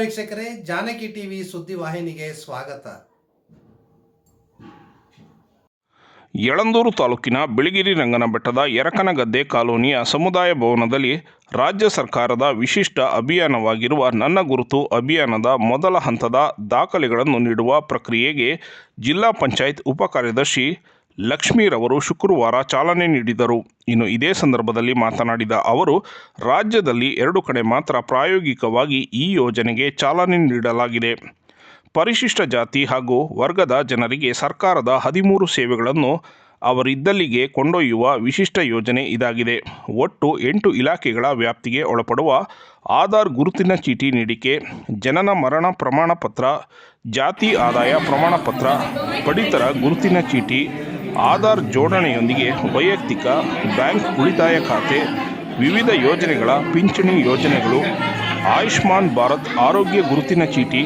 ವೀಕ್ಷಕರೇ, ಜಾನಕಿ ಟಿವಿ ಸುದ್ದಿ ವಾಹಿನಿಗೆ ಸ್ವಾಗತ. ಯಳಂದೂರು ತಾಲೂಕಿನ ಬಿಳಿಗಿರಿ ರಂಗನಬೆಟ್ಟದ ಎರಕನಗದ್ದೆ ಕಾಲೋನಿಯ ಸಮುದಾಯ ಭವನದಲ್ಲಿ ರಾಜ್ಯ ಸರ್ಕಾರದ ವಿಶಿಷ್ಟ ಅಭಿಯಾನವಾಗಿರುವ ನನ್ನ ಗುರುತು ಅಭಿಯಾನದ ಮೊದಲ ಹಂತದ ದಾಖಲೆಗಳನ್ನು ನೀಡುವ ಪ್ರಕ್ರಿಯೆಗೆ ಜಿಲ್ಲಾ ಪಂಚಾಯತ್ ಉಪ ಕಾರ್ಯದರ್ಶಿ ಲಕ್ಷ್ಮೀರವರು ಶುಕ್ರವಾರ ಚಾಲನೆ ನೀಡಿದರು. ಇನ್ನು ಇದೇ ಸಂದರ್ಭದಲ್ಲಿ ಮಾತನಾಡಿದ ಅವರು, ರಾಜ್ಯದಲ್ಲಿ ಎರಡು ಕಡೆ ಮಾತ್ರ ಪ್ರಾಯೋಗಿಕವಾಗಿ ಈ ಯೋಜನೆಗೆ ಚಾಲನೆ ನೀಡಲಾಗಿದೆ. ಪರಿಶಿಷ್ಟ ಜಾತಿ ಹಾಗೂ ವರ್ಗದ ಜನರಿಗೆ ಸರ್ಕಾರದ ಹದಿಮೂರು ಸೇವೆಗಳನ್ನು ಅವರಿದ್ದಲ್ಲಿಗೆ ಕೊಂಡೊಯ್ಯುವ ವಿಶಿಷ್ಟ ಯೋಜನೆ ಇದಾಗಿದೆ. ಒಟ್ಟು ಎಂಟು ಇಲಾಖೆಗಳ ವ್ಯಾಪ್ತಿಗೆ ಒಳಪಡುವ ಆಧಾರ್ ಗುರುತಿನ ಚೀಟಿ ನೀಡಿಕೆ, ಜನನ ಮರಣ ಪ್ರಮಾಣ ಪತ್ರ ಜಾತಿ ಆದಾಯ ಪ್ರಮಾಣ ಪತ್ರ ಪಡಿತರ ಗುರುತಿನ ಚೀಟಿ ಆಧಾರ್ ಜೋಡಣೆಯೊಂದಿಗೆ ವೈಯಕ್ತಿಕ ಬ್ಯಾಂಕ್ ಉಳಿತಾಯ ಖಾತೆ, ವಿವಿಧ ಯೋಜನೆಗಳ ಪಿಂಚಣಿ ಯೋಜನೆಗಳು, ಆಯುಷ್ಮಾನ್ ಭಾರತ್ ಆರೋಗ್ಯ ಗುರುತಿನ ಚೀಟಿ,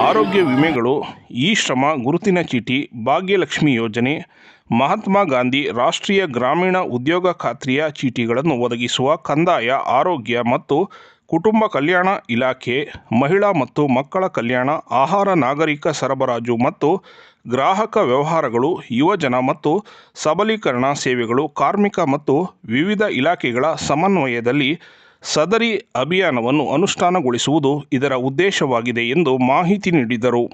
ಆರೋಗ್ಯ ವಿಮೆಗಳು, ಇ ಶ್ರಮ ಗುರುತಿನ ಚೀಟಿ, ಭಾಗ್ಯಲಕ್ಷ್ಮಿ ಯೋಜನೆ, ಮಹಾತ್ಮ ಗಾಂಧಿ ರಾಷ್ಟ್ರೀಯ ಗ್ರಾಮೀಣ ಉದ್ಯೋಗ ಖಾತ್ರಿಯ ಚೀಟಿಗಳನ್ನು ಒದಗಿಸುವ ಕಂದಾಯ, ಆರೋಗ್ಯ ಮತ್ತು ಕುಟುಂಬ ಕಲ್ಯಾಣ ಇಲಾಖೆ, ಮಹಿಳಾ ಮತ್ತು ಮಕ್ಕಳ ಕಲ್ಯಾಣ, ಆಹಾರ ನಾಗರಿಕ ಸರಬರಾಜು ಮತ್ತು ಗ್ರಾಹಕ ವ್ಯವಹಾರಗಳು, ಯುವಜನ ಮತ್ತು ಸಬಲೀಕರಣ ಸೇವೆಗಳು, ಕಾರ್ಮಿಕ ಮತ್ತು ವಿವಿಧ ಇಲಾಖೆಗಳ ಸಮನ್ವಯದಲ್ಲಿ ಸದರಿ ಅಭಿಯಾನವನ್ನು ಅನುಷ್ಠಾನಗೊಳಿಸುವುದು ಇದರ ಉದ್ದೇಶವಾಗಿದೆ ಎಂದು ಮಾಹಿತಿ ನೀಡಿದರು.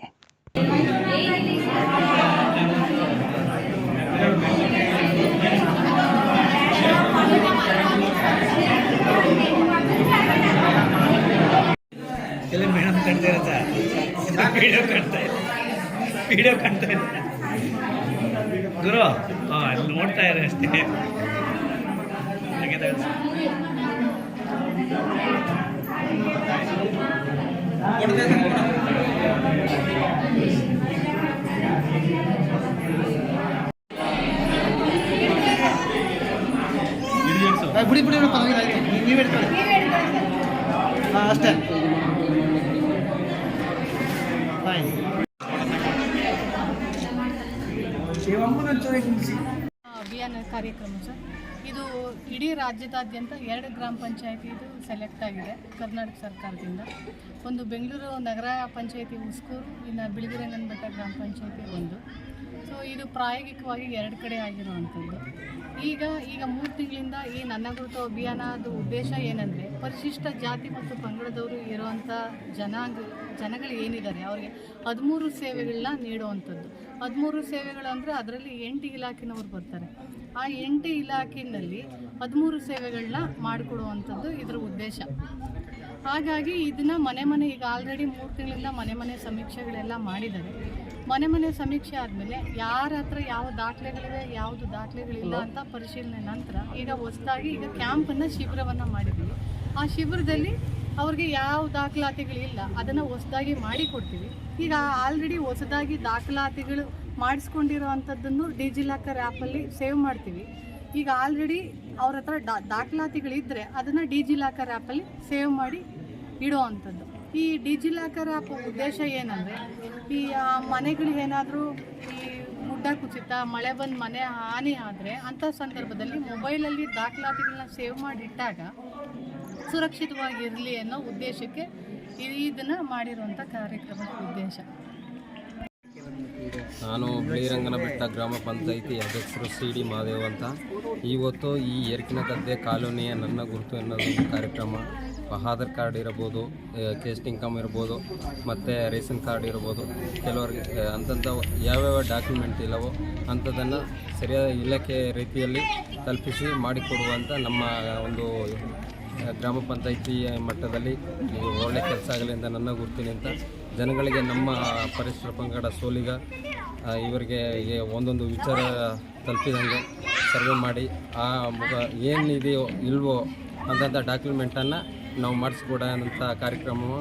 ವಿಡಿಯೋ ಕಾಣ್ತಾ ಇದೆ. ಗುರು ಅಲ್ಲಿ ನೋಡ್ತಾ ಇದ್ದಾರೆ ಅಷ್ಟೇ. ಬಿಡಿ ಬಿಡಿ ಹೇಳ್ತಾರೆ ಹಾಂ ಅಷ್ಟೇ. ಅಭಿಯಾನ ಕಾರ್ಯಕ್ರಮ ಸರ್. ಇದು ಇಡೀ ರಾಜ್ಯದಾದ್ಯಂತ ಎರಡು ಗ್ರಾಮ ಪಂಚಾಯತಿ ಇದು ಸೆಲೆಕ್ಟ್ ಆಗಿದೆ ಕರ್ನಾಟಕ ಸರ್ಕಾರದಿಂದ. ಒಂದು ಬೆಂಗಳೂರು ನಗರ ಪಂಚಾಯತಿ ಉಸ್ಕೂರು ಇನ್ನು ಬಿಳಿಗಿರಂಗನಬೆಟ್ಟ ಗ್ರಾಮ ಪಂಚಾಯತಿ ಒಂದು. ಸೊ ಇದು ಪ್ರಾಯೋಗಿಕವಾಗಿ ಎರಡು ಕಡೆ ಆಗಿರುವಂಥದ್ದು. ಈಗ ಈಗ ಮೂರು ತಿಂಗಳಿಂದ ಈ ನನ್ನ ಗುರುತು ಅಭಿಯಾನದ ಉದ್ದೇಶ ಏನಂದರೆ, ಪರಿಶಿಷ್ಟ ಜಾತಿ ಮತ್ತು ಪಂಗಡದವರು ಇರುವಂಥ ಜನಾಂಗ, ಜನಗಳು ಏನಿದ್ದಾರೆ, ಅವರಿಗೆ ಹದಿಮೂರು ಸೇವೆಗಳನ್ನ ನೀಡುವಂಥದ್ದು. ಹದಿಮೂರು ಸೇವೆಗಳು ಅಂದರೆ ಅದರಲ್ಲಿ ಎಂಟು ಇಲಾಖೆನವರು ಬರ್ತಾರೆ. ಆ ಎಂಟು ಇಲಾಖೆಯಲ್ಲಿ ಹದಿಮೂರು ಸೇವೆಗಳನ್ನ ಮಾಡಿಕೊಡುವಂಥದ್ದು ಇದರ ಉದ್ದೇಶ. ಹಾಗಾಗಿ ಇದನ್ನ ಮನೆ ಮನೆ ಈಗ ಆಲ್ರೆಡಿ ಮೂರು ತಿಂಗಳಿಂದ ಮನೆ ಮನೆ ಸಮೀಕ್ಷೆಗಳೆಲ್ಲ ಮಾಡಿದ್ದಾರೆ. ಮನೆ ಮನೆ ಸಮೀಕ್ಷೆ ಆದಮೇಲೆ ಯಾರ ಹತ್ರ ಯಾವ ದಾಖಲೆಗಳಿವೆ, ಯಾವುದು ದಾಖಲೆಗಳಿಲ್ಲ ಅಂತ ಪರಿಶೀಲನೆ ನಂತರ ಈಗ ಹೊಸದಾಗಿ ಈಗ ಕ್ಯಾಂಪನ್ನು ಶಿಬಿರವನ್ನು ಮಾಡಿದ್ದೀವಿ. ಆ ಶಿಬಿರದಲ್ಲಿ ಅವ್ರಿಗೆ ಯಾವ ದಾಖಲಾತಿಗಳಿಲ್ಲ, ಅದನ್ನು ಹೊಸದಾಗಿ ಮಾಡಿ ಕೊಡ್ತೀವಿ ಈಗ ಆಲ್ರೆಡಿ ಹೊಸದಾಗಿ ದಾಖಲಾತಿಗಳು ಮಾಡಿಸ್ಕೊಂಡಿರೋವಂಥದ್ದನ್ನು ಡಿಜಿಲಾಕರ್ ಆ್ಯಪಲ್ಲಿ ಸೇವ್ ಮಾಡ್ತೀವಿ. ಈಗ ಆಲ್ರೆಡಿ ಅವ್ರ ಹತ್ರ ಡಾ ದಾಖಲಾತಿಗಳಿದ್ದರೆ ಅದನ್ನು ಡಿಜಿಲಾಕರ್ ಆ್ಯಪಲ್ಲಿ ಸೇವ್ ಮಾಡಿ ಇಡುವಂಥದ್ದು. ಈ ಡಿಜಿಲಾಕರ್ ಆ್ಯಪ್ ಉದ್ದೇಶ ಏನಂದರೆ, ಈ ಮನೆಗಳು ಮನೆಗಳಿಗೇನಾದರೂ ಈ ಗುಡ್ಡ ಕುಸಿತ, ಮಳೆ ಬಂದು ಮನೆ ಹಾನಿ ಆದರೆ ಅಂಥ ಸಂದರ್ಭದಲ್ಲಿ ಮೊಬೈಲಲ್ಲಿ ದಾಖಲಾತಿಗಳನ್ನ ಸೇವ್ ಮಾಡಿ ಇಟ್ಟಾಗ ಸುರಕ್ಷಿತವಾಗಿರಲಿ ಅನ್ನೋ ಉದ್ದೇಶಕ್ಕೆ ಇದನ್ನು ಮಾಡಿರುವಂಥ ಕಾರ್ಯಕ್ರಮದ ಉದ್ದೇಶ. ನಾನು ಬಿಳಿರಂಗನ ಬೆಟ್ಟ ಗ್ರಾಮ ಪಂಚಾಯಿತಿ ಅಧ್ಯಕ್ಷರು ಸಿ ಡಿ ಮಹಾದೇವ್ ಅಂತ. ಇವತ್ತು ಈ ಏರ್ಕಿನ ಗದ್ದೆ ಕಾಲೋನಿಯ ನನ್ನ ಗುರುತು ಎನ್ನೋದೊಂದು ಕಾರ್ಯಕ್ರಮ. ಆಧಾರ್ ಕಾರ್ಡ್ ಇರ್ಬೋದು ಕೇಸ್ಟ್ ಇನ್ಕಮ್ ಇರ್ಬೋದು, ಮತ್ತು ರೇಷನ್ ಕಾರ್ಡ್ ಇರ್ಬೋದು. ಕೆಲವರಿಗೆ ಅಂತಂಥ ಯಾವ್ಯಾವ ಡಾಕ್ಯುಮೆಂಟ್ ಇಲ್ಲವೋ ಅಂಥದ್ದನ್ನು ಸರಿಯಾದ ಇಲಾಖೆ ರೀತಿಯಲ್ಲಿ ತಲುಪಿಸಿ ಮಾಡಿಕೊಡುವಂಥ ನಮ್ಮ ಒಂದು ಗ್ರಾಮ ಪಂಚಾಯಿತಿ ಮಟ್ಟದಲ್ಲಿ ಒಳ್ಳೆ ಕೆಲಸ ಆಗಲಿ ಅಂತ ನನ್ನ ಗುರುತಿನಿ ಜನಗಳಿಗೆ ನಮ್ಮ ಪರಿಸರ ಪಂಗಡ ಸೋಲಿಗ ಇವರಿಗೆ ಒಂದೊಂದು ವಿಚಾರ ತಲುಪಿದಂಗೆ ಸರ್ವೆ ಮಾಡಿ, ಆ ಮುಖ ಏನಿದೆಯೋ ಇಲ್ವೋ ಅಂತಂಥ ಡಾಕ್ಯುಮೆಂಟನ್ನು ನಾವು ಮಾಡಿಸ್ಕೊಡೋಂಥ ಕಾರ್ಯಕ್ರಮವು